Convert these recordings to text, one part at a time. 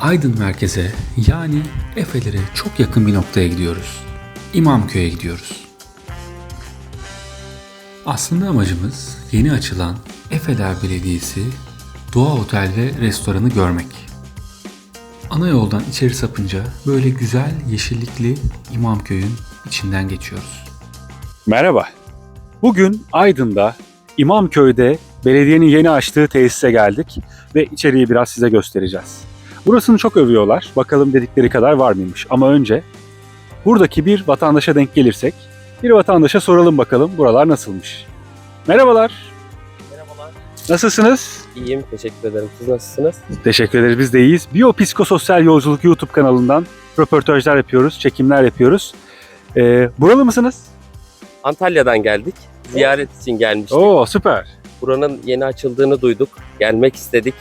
Aydın merkeze yani Efe'lere çok yakın bir noktaya gidiyoruz. İmamköy'e gidiyoruz. Aslında amacımız yeni açılan Efeler Belediyesi Doğa Otel ve Restoranı görmek. Ana yoldan içeri sapınca böyle güzel yeşillikli İmamköy'ün içinden geçiyoruz. Merhaba. Bugün Aydın'da İmamköy'de belediyenin yeni açtığı tesise geldik ve içeriği biraz size göstereceğiz. Burasını çok övüyorlar. Bakalım dedikleri kadar var mıymış. Ama önce buradaki bir vatandaşa denk gelirsek bir vatandaşa soralım bakalım buralar nasılmış. Merhabalar. Merhabalar. Nasılsınız? İyiyim, teşekkür ederim. Siz nasılsınız? Teşekkür ederiz biz de iyiyiz. Biyopsikososyal Yolculuk YouTube kanalından röportajlar yapıyoruz, çekimler yapıyoruz. Ee, buralı mısınız? Antalya'dan geldik. Ziyaret için gelmiştik. Oo süper. Buranın yeni açıldığını duyduk. Gelmek istedik.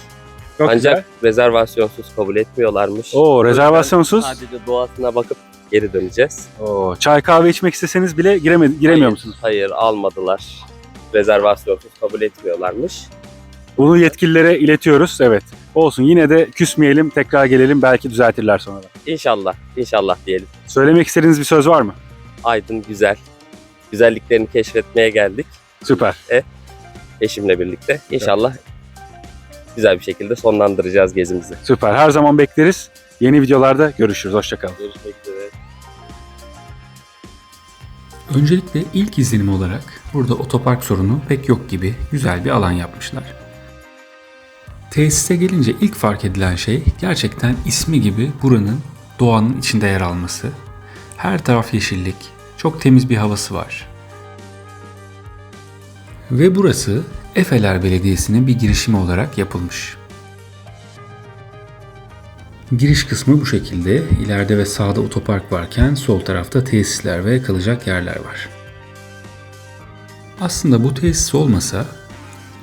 Çok Ancak güzel. rezervasyonsuz kabul etmiyorlarmış. Oo, rezervasyonsuz. Sadece doğasına bakıp geri döneceğiz. Oo, çay kahve içmek isteseniz bile gireme, giremiyor Hayır, musunuz? Hayır, almadılar. Rezervasyonsuz kabul etmiyorlarmış. Bunu yetkililere iletiyoruz. Evet. Olsun yine de küsmeyelim, tekrar gelelim belki düzeltirler sonra. İnşallah, inşallah diyelim. Söylemek istediğiniz bir söz var mı? Aydın güzel. Güzelliklerini keşfetmeye geldik Süper. eşimle birlikte. İnşallah güzel bir şekilde sonlandıracağız gezimizi. Süper. Her zaman bekleriz. Yeni videolarda görüşürüz. Hoşçakalın. Görüşmek üzere. Öncelikle ilk izlenim olarak burada otopark sorunu pek yok gibi güzel bir alan yapmışlar. Tesise gelince ilk fark edilen şey gerçekten ismi gibi buranın doğanın içinde yer alması. Her taraf yeşillik, çok temiz bir havası var. Ve burası Efeler Belediyesi'nin bir girişimi olarak yapılmış. Giriş kısmı bu şekilde. İleride ve sağda otopark varken sol tarafta tesisler ve kalacak yerler var. Aslında bu tesis olmasa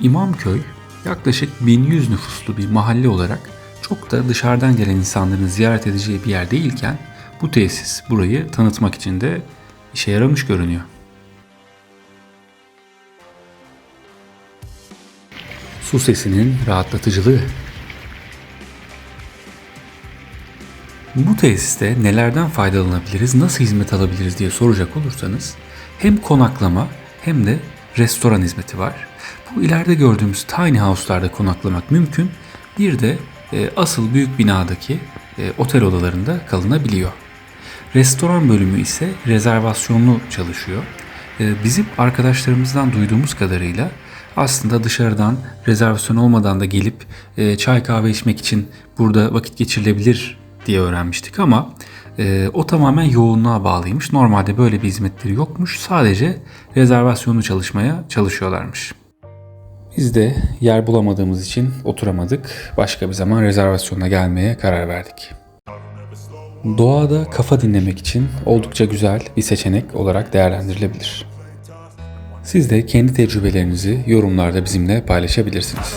İmamköy yaklaşık 1100 nüfuslu bir mahalle olarak çok da dışarıdan gelen insanların ziyaret edeceği bir yer değilken bu tesis burayı tanıtmak için de işe yaramış görünüyor. Su sesinin rahatlatıcılığı Bu tesiste nelerden faydalanabiliriz, nasıl hizmet alabiliriz diye soracak olursanız hem konaklama hem de restoran hizmeti var. Bu ileride gördüğümüz tiny house'larda konaklamak mümkün. Bir de e, asıl büyük binadaki e, otel odalarında kalınabiliyor. Restoran bölümü ise rezervasyonlu çalışıyor. E, bizim arkadaşlarımızdan duyduğumuz kadarıyla aslında dışarıdan rezervasyon olmadan da gelip e, çay kahve içmek için burada vakit geçirilebilir diye öğrenmiştik ama e, o tamamen yoğunluğa bağlıymış. Normalde böyle bir hizmetleri yokmuş. Sadece rezervasyonlu çalışmaya çalışıyorlarmış. Biz de yer bulamadığımız için oturamadık. Başka bir zaman rezervasyona gelmeye karar verdik. Doğada kafa dinlemek için oldukça güzel bir seçenek olarak değerlendirilebilir. Siz de kendi tecrübelerinizi yorumlarda bizimle paylaşabilirsiniz.